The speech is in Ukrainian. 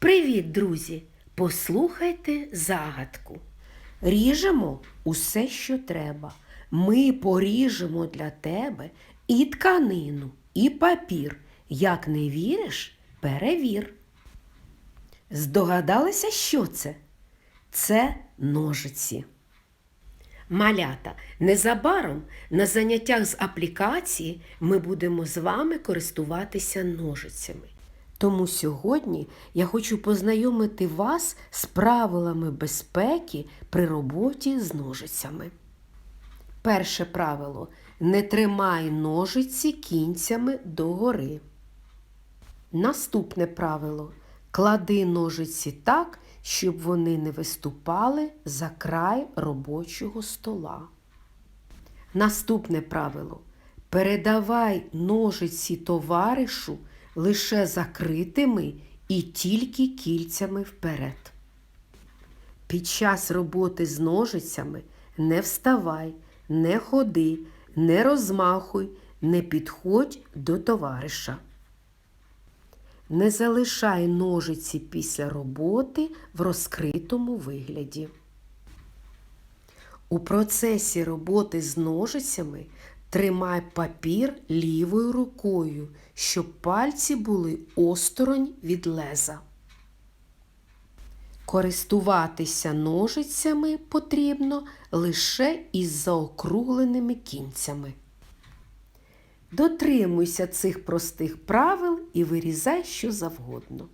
Привіт, друзі! Послухайте загадку. Ріжемо усе, що треба. Ми поріжемо для тебе і тканину, і папір. Як не віриш, перевір. Здогадалися, що це? Це ножиці. Малята, незабаром на заняттях з аплікації ми будемо з вами користуватися ножицями. Тому сьогодні я хочу познайомити вас з правилами безпеки при роботі з ножицями. Перше правило не тримай ножиці кінцями догори. Наступне правило клади ножиці так, щоб вони не виступали за край робочого стола. Наступне правило передавай ножиці товаришу лише закритими і тільки кільцями вперед. Під час роботи з ножицями не вставай, не ходи, не розмахуй, не підходь до товариша. Не залишай ножиці після роботи в розкритому вигляді. У процесі роботи з ножицями тримай папір лівою рукою, щоб пальці були осторонь від леза. Користуватися ножицями потрібно лише із заокругленими кінцями. Дотримуйся цих простих правил і вирізай що завгодно.